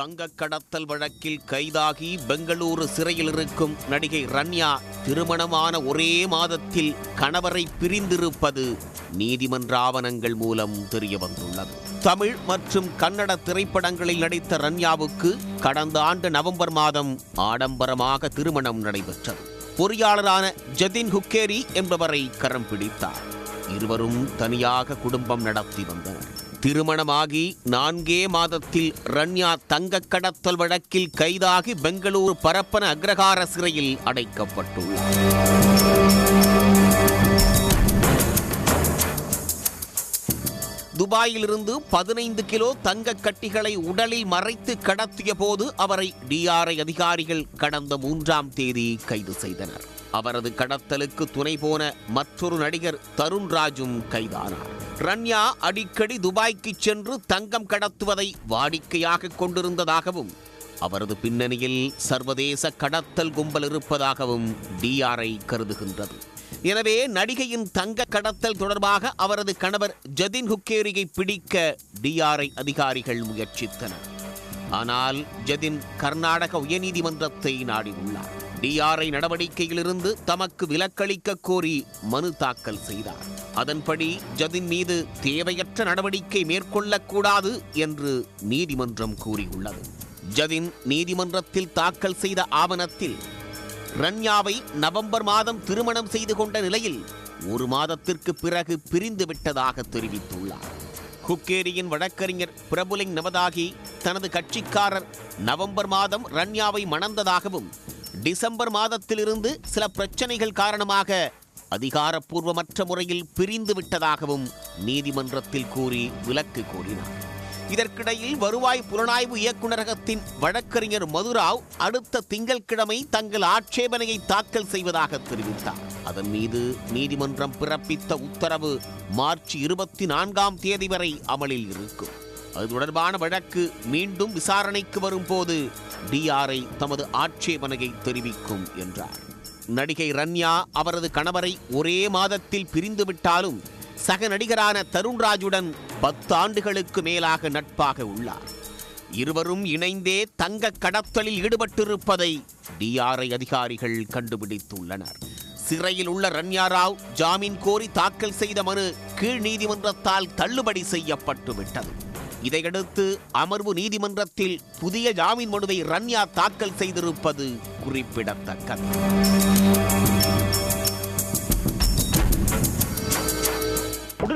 தங்க கடத்தல் வழக்கில் கைதாகி பெங்களூரு சிறையில் இருக்கும் நடிகை ரன்யா திருமணமான ஒரே மாதத்தில் கணவரை பிரிந்திருப்பது நீதிமன்ற ஆவணங்கள் மூலம் தெரிய வந்துள்ளது. தமிழ் மற்றும் கன்னட திரைப்படங்களில் நடித்த ரன்யாவுக்கு கடந்த ஆண்டு நவம்பர் மாதம் ஆடம்பரமாக திருமணம் நடைபெற்றது. பொறியாளரான ஜதின் ஹுக்கேரி என்பவரை கரம் பிடித்தார். இருவரும் தனியாக குடும்பம் நடத்தி வந்தனர். திருமணமாகி நான்கே மாதத்தில் ரன்யா தங்க கடத்தல் வழக்கில் கைதாகி பெங்களூரு பரப்பன அக்ரஹார சிறையில் அடைக்கப்பட்டுள்ளார். துபாயிலிருந்து பதினைந்து கிலோ தங்க கட்டிகளை உடலில் மறைத்து கடத்திய போது அவரை டிஆர்ஐ அதிகாரிகள் கடந்த மூன்றாம் தேதி கைது செய்தனர். அவரது கடத்தலுக்கு துணை போன மற்றொரு நடிகர் தருண் ராஜும் கைதானார். ரன்யா அடிக்கடி துபாய்க்கு சென்று தங்கம் கடத்துவதை வாடிக்கையாக கொண்டிருந்ததாகவும் அவரது பின்னணியில் சர்வதேச கடத்தல் கும்பல் இருப்பதாகவும் டிஆர்ஐ கருதுகின்றது. எனவே நடிகையின் தங்க கடத்தல் தொடர்பாக அவரது கணவர் ஜதின் ஹுக்கேரியை பிடிக்க டிஆர்ஐ அதிகாரிகள் முயற்சித்தனர். ஆனால் ஜதின் கர்நாடக உயர்நீதிமன்றத்தை நாடியுள்ளார். டிஆர்ஐ நடவடிக்கையிலிருந்து தமக்கு விலக்களிக்க கோரி மனு தாக்கல் செய்தார். அதன்படி ஜதின் மீது தேவையற்ற நடவடிக்கை மேற்கொள்ளக்கூடாது என்று நீதிமன்றம் கூறியுள்ளது. ஜதின் நீதிமன்றத்தில் தாக்கல் செய்த ஆவணத்தில் ரன்யாவை நவம்பர் மாதம் திருமணம் செய்து கொண்ட நிலையில் ஒரு மாதத்திற்கு பிறகு பிரிந்து விட்டதாக தெரிவித்துள்ளார். குக்கேரியின் வழக்கறிஞர் பிரபுலிங் நவதாகி தனது கட்சிக்காரர் நவம்பர் மாதம் ரன்யாவை மணந்ததாகவும் டிசம்பர் மாதத்திலிருந்து சில பிரச்சனைகள் காரணமாக அதிகாரப்பூர்வமற்ற முறையில் பிரிந்து விட்டதாகவும் நீதிமன்றத்தில் கூறி விலக்கு கோரினார். இதற்கிடையில் வருவாய் புலனாய்வு இயக்குநரகத்தின் வழக்கறிஞர் மதுராவ் அடுத்த திங்கட்கிழமை தங்கள் ஆட்சேபனையை தாக்கல் செய்வதாக தெரிவித்தார். அதன் மீது நீதிமன்றம் பிறப்பித்த உத்தரவு மார்ச் இருபத்தி நான்காம் தேதி வரை அமலில் இருக்கும். அது தொடர்பான வழக்கு மீண்டும் விசாரணைக்கு வரும்போது டிஆர்ஐ தமது ஆட்சேபனையை தெரிவிக்கும் என்றார். நடிகை ரன்யா அவரது கணவரை ஒரே மாதத்தில் பிரிந்துவிட்டாலும் சக நடிகரான தருண்ராஜுடன் பத்து ஆண்டுகளுக்கு மேலாக நட்பாக உள்ளார். இருவரும் இணைந்தே தங்க கடத்தலில் ஈடுபட்டிருப்பதை டிஆர்ஐ அதிகாரிகள் கண்டுபிடித்துள்ளனர். சிறையில் உள்ள ரன்யா ராவ் ஜாமீன் கோரி தாக்கல் செய்த மனு கீழ் நீதிமன்றத்தால் தள்ளுபடி செய்யப்பட்டு விட்டது. இதையடுத்து அமர்வு நீதிமன்றத்தில் புதிய ஜாமீன் மனுவை ரன்யா தாக்கல் செய்திருப்பது குறிப்பிடத்தக்கது.